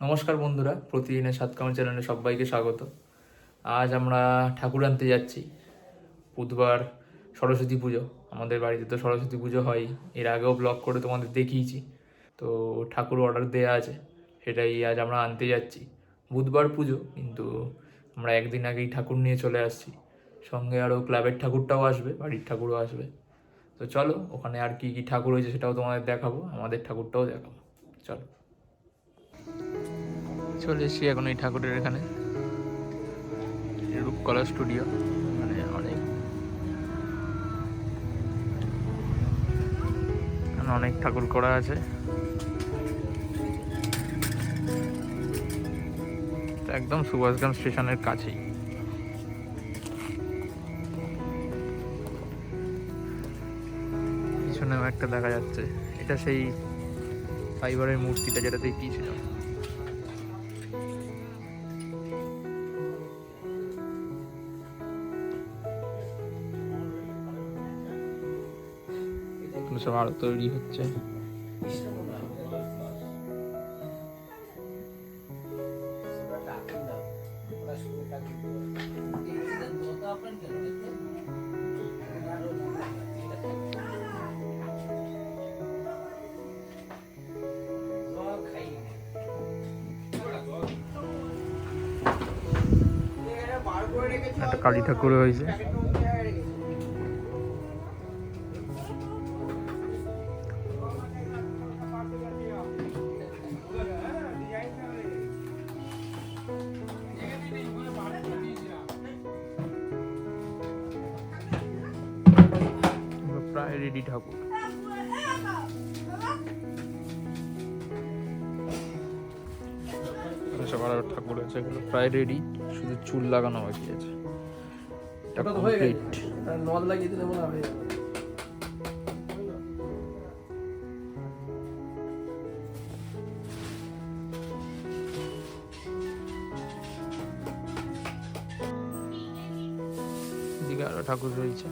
নমস্কার বন্ধুরা, প্রতিদিনের সাত কামড় চ্যানেলে সবাইকে স্বাগত। আজ আমরা ঠাকুর আনতে যাচ্ছি। বুধবার সরস্বতী পুজো। আমাদের বাড়িতে তো সরস্বতী পুজো হয়। এর আগেও ব্লগ করে তোমাদের দেখিয়েছি। তো ঠাকুর অর্ডার দেওয়া আছে। সেটাই আজ আমরা আনতে যাচ্ছি। বুধবার পুজো, কিন্তু আমরা একদিন আগেই ঠাকুর নিয়ে চলে আসছি। সঙ্গে আরও ক্লাবের ঠাকুরটাও আসবে, বাড়ির ঠাকুরও আসবে। তো চলো, ওখানে আর কি কি ঠাকুর হয়েছে সেটাও তোমাদের দেখাবো, আমাদের ঠাকুরটাও দেখাবো। চলো। চলে এসেছি এখন এই ঠাকুরের এখানে। রূপকলা স্টুডিও মানে অনেক। অনেক ঠাকুর করা আছে। একদম সুভাষগ্রাম স্টেশনের কাছেই। পিছনেও একটা দেখা যাচ্ছে। এটা সেই ফাইবারের মূর্তিটা যেটা দেখিয়েছিলাম সব আরও তৈরি হচ্ছে। একটা কালী ঠাকুর হয়েছে। সব আরও ঠাকুর আছে এগুলো প্রায় রেডি শুধু চুল লাগানো বাকি আছে। এটা আর নল লাগিয়ে দিলে মনে হবে ঠাকুর রয়েছে।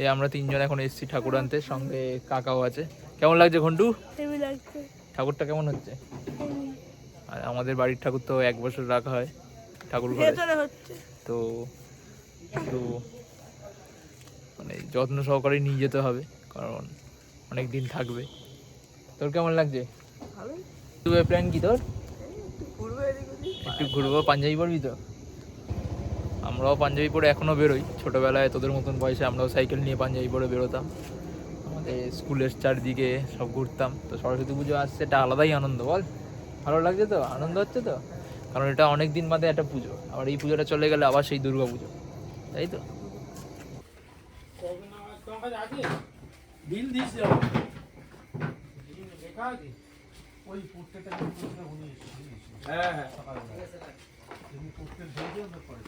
এই আমরা তিনজন এখন এসেছি ঠাকুর আনতে সঙ্গে কাকাও আছে। কেমন লাগছে ঘন্টু? ঠাকুরটা কেমন হচ্ছে? আর আমাদের বাড়ির ঠাকুর তো এক বছর রাখা হয় ঠাকুর ঘরে। তো একটু মানে যত্ন সহকারে নিয়ে যেতে হবে কারণ অনেক দিন থাকবে। তোর কেমন লাগছে? প্ল্যান কি তোর? একটু ঘুরবো পাঞ্জাবি পরবি তো? আমরাও পাঞ্জাবি পরে এখনও বেরোই। ছোটোবেলায় তোদের মতন বয়সে আমরাও সাইকেল নিয়ে পাঞ্জাবি পরে বেরোতাম। আমাদের স্কুলের চারদিকে সব ঘুরতাম। তো সরস্বতী পুজো আসছে, এটা আলাদাই আনন্দ, বল। ভালো লাগছে তো? আনন্দ হচ্ছে তো? কারণ এটা অনেক দিন বাদে একটা পুজো। আবার এই পুজোটা চলে গেলে আবার সেই দুর্গা পুজো। তাই তো? হ্যাঁ হ্যাঁ পোস্টার দিয়ে দিও না পরে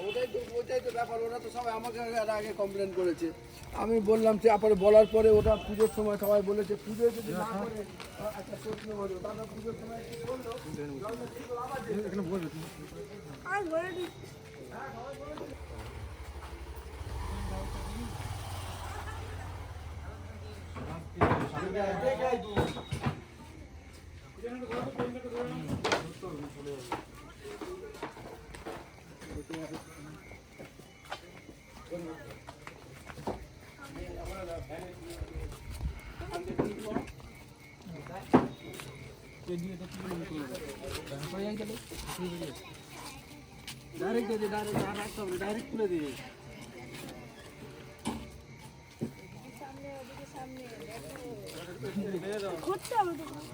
ওটাই তো ওটাই তো ব্যাপার ওরা তো সবাই আমাকে আগে কমপ্লেন করেছে আমি বললাম যে তারপরে বলার পরে ওটা পুজোর সময় সবাই বলেছে পুজোয় যদি না করে আর ডাইরেক্ট দিয়ে ডাইরেক্ট আর রাখতে হবে ডাইরেক্ট তুলে দিয়ে ঘুরতে হবে তো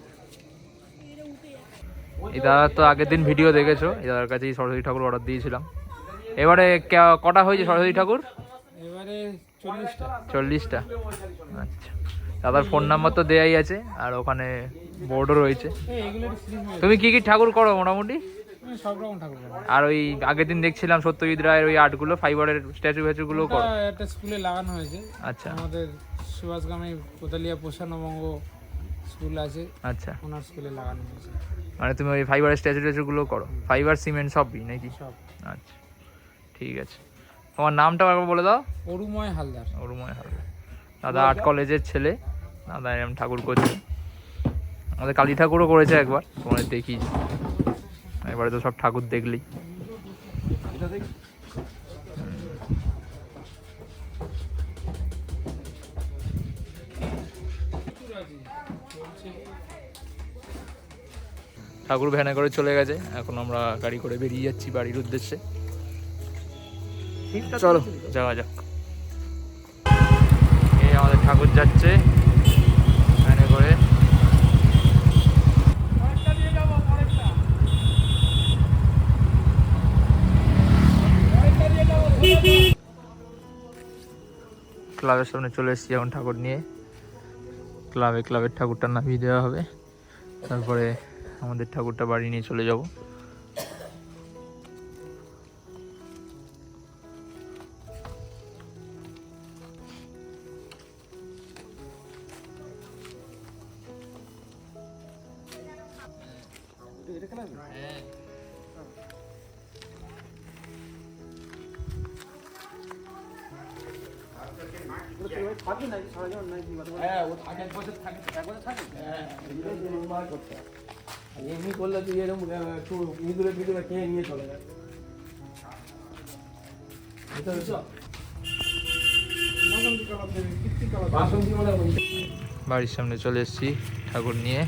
এই দাদা তো আগের দিন ভিডিও দেখেছ? এই দাদার কাছেই সরস্বতী ঠাকুর অর্ডার দিয়েছিলাম। এবারে কটা হয়েছে সরস্বতী ঠাকুর? এবারে চল্লিশটা। আচ্ছা। দাদার ফোন নাম্বার তো দেয়াই আছে আর ওখানে বোর্ডও রয়েছে। তুমি কি কি ঠাকুর করো মোটামুটি। আর ওই আগের দিন দেখছিলাম সত্যজিৎ রায়ের ওই আর্টগুলো ফাইবারের স্ট্যাচু ফ্যাচুগুলো করো। একটা স্কুলে লাগানো হয়েছে। আচ্ছা। আমাদের সুভাষগ্রামে কোদালিয়া প্রসান্নবঙ্গ স্কুল আছে। আচ্ছা। ওনার স্কুলে লাগানো হয়েছে। মানে তুমি ওই ফাইবারের স্ট্যাচু ট্যাচুগুলো করো? ফাইবার সিমেন্ট সবই নাকি? সব। আচ্ছা ঠিক আছে। তোমার নামটা একবার বলে দাও। অরুময় হালদার। অরুময় হালদার। দাদা আর্ট কলেজের ছেলে। দাদা এরম ঠাকুর করছে। আমাদের কালী ঠাকুরও করেছে একবার। তোমাদের দেখি এবারে তো সব ঠাকুর দেখলি ঠাকুর ভ্যানে করে চলে গেছে। এখন আমরা গাড়ি করে বেরিয়ে যাচ্ছি বাড়ির উদ্দেশ্যে। চলো যাওয়া যাক। এই আমাদের ঠাকুর যাচ্ছে। ভ্যানে করে। ক্লাবের সামনে চলে এসেছি এখন ঠাকুর নিয়ে। ক্লাবে ক্লাবের ঠাকুরটা নামিয়ে দেওয়া হবে। তারপরে আমাদের ঠাকুরটা বাড়ি নিয়ে চলে যাব হ্যাঁ ও থাকে এক বছর থাকে এক বছর থাকে হ্যাঁ করতে হয়। এমনি করলে তুই এরকম একটু ইঁদুরে ফিদুরে খেয়ে নিয়ে চলে যাবে মানে বাড়ির সামনে চলে এসেছি ঠাকুর নিয়ে।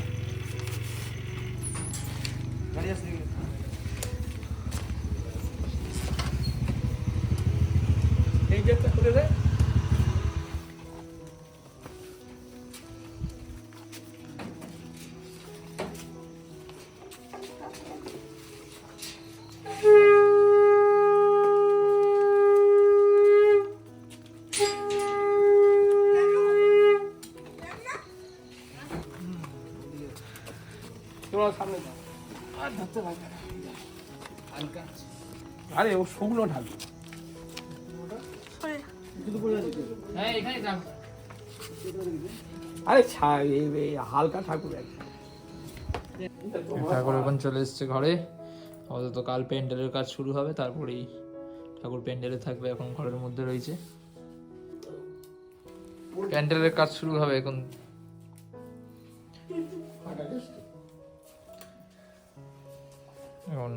সামনে আর ধরতে পারবে ও শুকনো ঢালবে। হ্যাঁ আরে হালকা ঠাকুর ঠাকুর এখন চলে এসেছে ঘরে। আপাতত কাল প্যান্ডেলের কাজ শুরু হবে তারপরেই ঠাকুর প্যান্ডেলে থাকবে এখন ঘরের মধ্যে রয়েছে। প্যান্ডেলের কাজ শুরু হবে এখন। এখন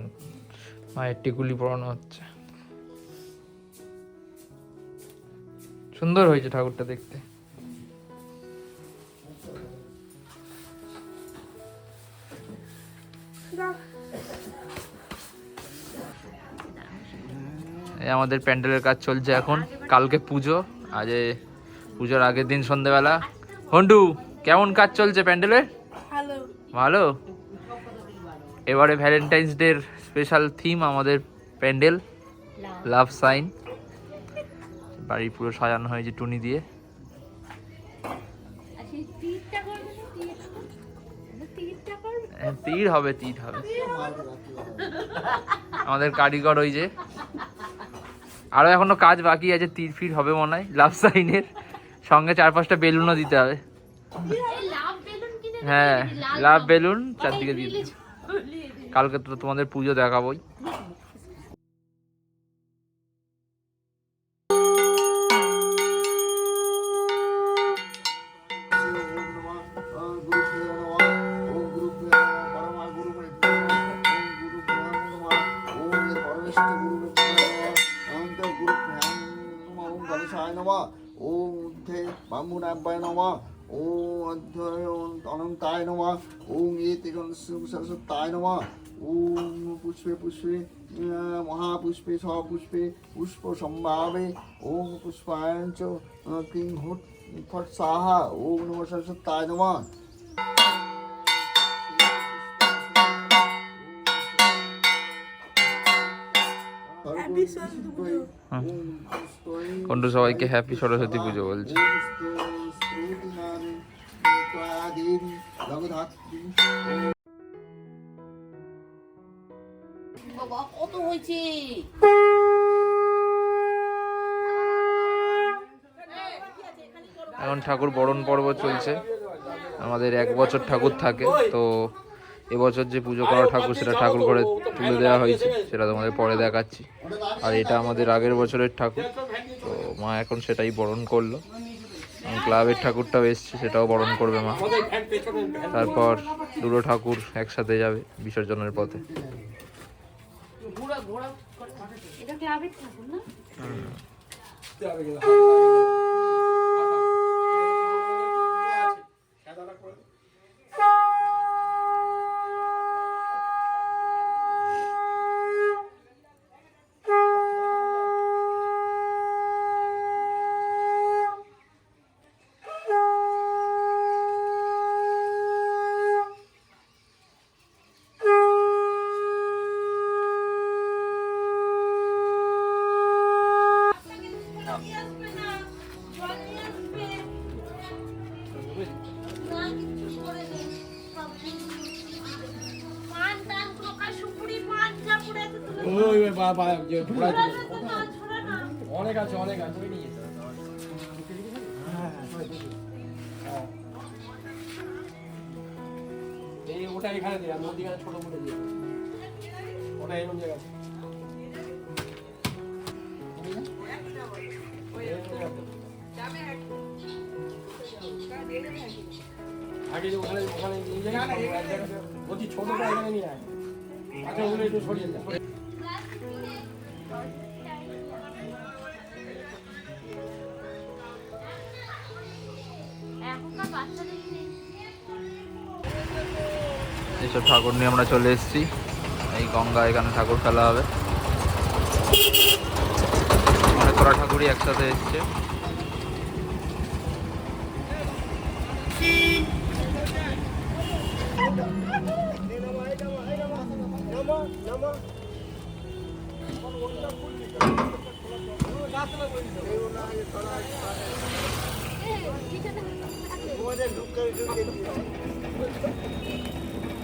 মায়ের টিকুলি পড়ানো হচ্ছে। সুন্দর হয়েছে ঠাকুরটা দেখতে। এই আমাদের প্যান্ডেলের কাজ চলছে এখন। কালকে পুজো আজ এ পুজোর আগের দিন সন্ধেবেলা। হন্ডু কেমন কাজ চলছে প্যান্ডেলের? ভালো। ভালো? এবারে ভ্যালেন্টাইন্স ডের স্পেশাল থিম আমাদের প্যান্ডেল লাভ সাইন বাড়ি পুরো সাজানো হয়েছে টুনি দিয়ে। আচ্ছা করবে হ্যাঁ, তীর হবে তীর হবে। আমাদের কারিগর ওই যে। আরও এখনও কাজ বাকি আছে তীর ফির হবে মনে হয় লাভ সাইনের সঙ্গে চার পাঁচটা বেলুনও দিতে হবে। বেলুন হ্যাঁ লাভ বেলুন চারদিকে দিয়ে দিও। কালকে তো তোমাদের পুজো দেখাবোই। নম ওম অধ্যয়ন অনন্তায় নম ওম এতে সরস্বতায় নম ওম পুষ্পে পুষ্পে মহাপুষ্পে সপুষ্পে পুষ্প সম্ভাবে ওম পুষ্পায়ঞ্চ ক্রিং হুট ফট সাহা ওম নম সরস্বতায় নমঃ। কন্টু সবাইকে হ্যাপি সরস্বতী পুজো বলছে। কত হয়েছে? এখন ঠাকুর বরণ পর্ব চলছে। আমাদের এক বছর ঠাকুর থাকে, তো এবছর যে পুজো করা ঠাকুর সেটা ঠাকুর ঘরে তুলে দেওয়া হয়েছে, সেটা তোমাদের পরে দেখাচ্ছি। আর এটা আমাদের আগের বছরের ঠাকুর, তো মা এখন সেটাই বরণ করল। ক্লাবের ঠাকুরটাও এসছে, সেটাও বরণ করবে মা। তারপর দুটো ঠাকুর একসাথে যাবে বিসর্জনের পথে। এটা ক্লাবের ঠাকুর না? অনেক আছে অনেক আছে। হবে। এই ওটা এখানে দিলাম মধ্যিখানে ছোট দিয়ে। এরকম জায়গা ওখানে ওখানে নিয়ে যাই ছোটটা এখানে নিয়ে আয়। আচ্ছা একটু সরিয়ে দাও ঠাকুর নিয়ে আমরা চলে এসেছি। এই গঙ্গা, এখানে ঠাকুর খেলা হবে। অনেক কটা ঠাকুরই একসাথে এসছে।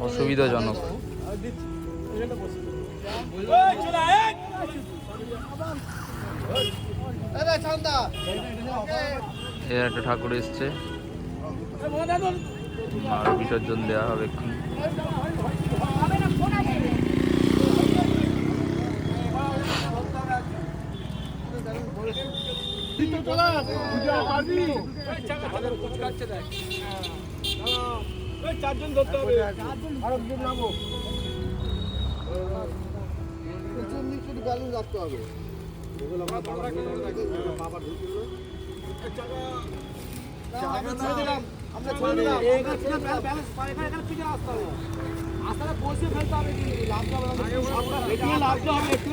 অসুবিধাজনক এর একটা ঠাকুর এসছে আর বিসর্জন দেওয়া হবে এক্ষুনি চারজন ধরতে হবে। ব্যালেন্স রাখতে হবে আস্তে বসে ফেলতে হবে লাভটা একটু লাভটা হবে একটু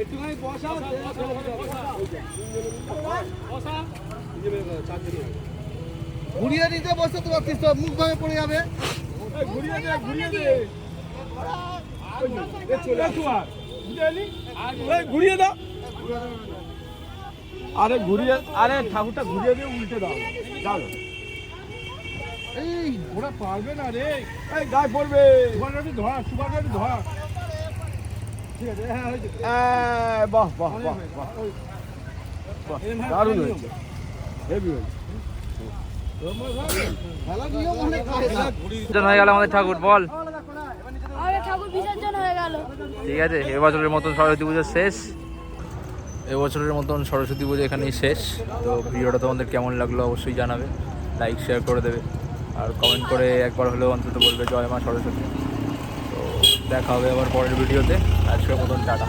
একটুখানি বসাও বসা। ঘুরিয়ে দিতে বসে তো পারছিস তো মুখ ভাবে পড়ে যাবে। ঘুরিয়ে দে ঘুরিয়ে দে। ঘুরিয়ে দাও। আরে ঘুরিয়ে আরে ঠাকুরটা ঘুরিয়ে দিয়ে উল্টে দাও। যাও। এই ওরা পারবে না রে। এই গায়ে পড়বে। সুপারটা ধরা সুপারটা ধরা। ঠিক আছে হ্যাঁ বাহ বাহ বাহ বাহ। বাহ, দারুণ হয়েছে। হয়ে গেল আমাদের ঠাকুর বল। হয়ে ঠিক আছে এবছরের মতন সরস্বতী পুজো শেষ। এবছরের মতন সরস্বতী পুজো এখানেই শেষ। তো ভিডিওটা তোমাদের কেমন লাগল অবশ্যই জানাবে। লাইক শেয়ার করে দেবে। আর কমেন্ট করে একবার হলেও অন্তত বলবে জয় মা সরস্বতী। তো দেখা হবে আবার পরের ভিডিওতে। আজকের মতন টাটা।